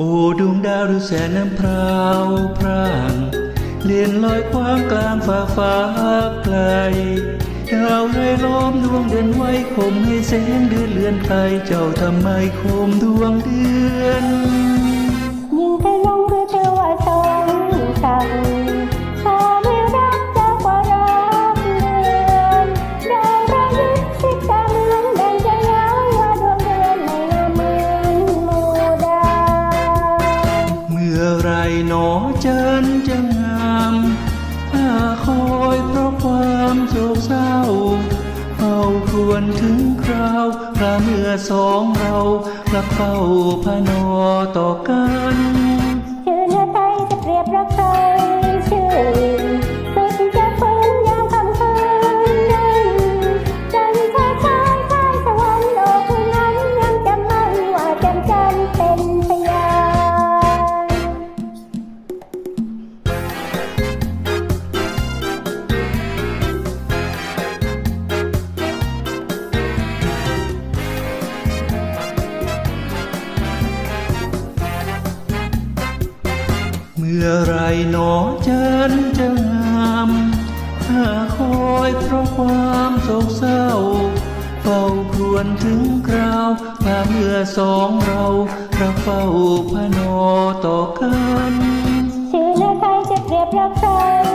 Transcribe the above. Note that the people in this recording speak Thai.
โอ้ดวงดาวดูแสนน้ำพราวพรางเลียนลอยคว้างกลางฟ้าฟ้าไกลดาวให้ล้อมดวงเดือนไว้คมให้แสงเดือนเลือนไกลเจ้าทำไมคมดวงเดือน หนอเจินจะงามถ้าคอยเพราะความโศกเศร้าเฝ้าครวรถึงคราวพระเมื่อสองเรารักเฝ้าพนอต่อกัน มื่อไรหนอเจันจะงามถ้าคอยเพราะความโศกเศร้าเฝ้าครวญถึงคราวพระเมื่อสองเราเราเฝ้าพนอต่อกันชื่อเนื้อไทยจะเก็บรักใครชื่อ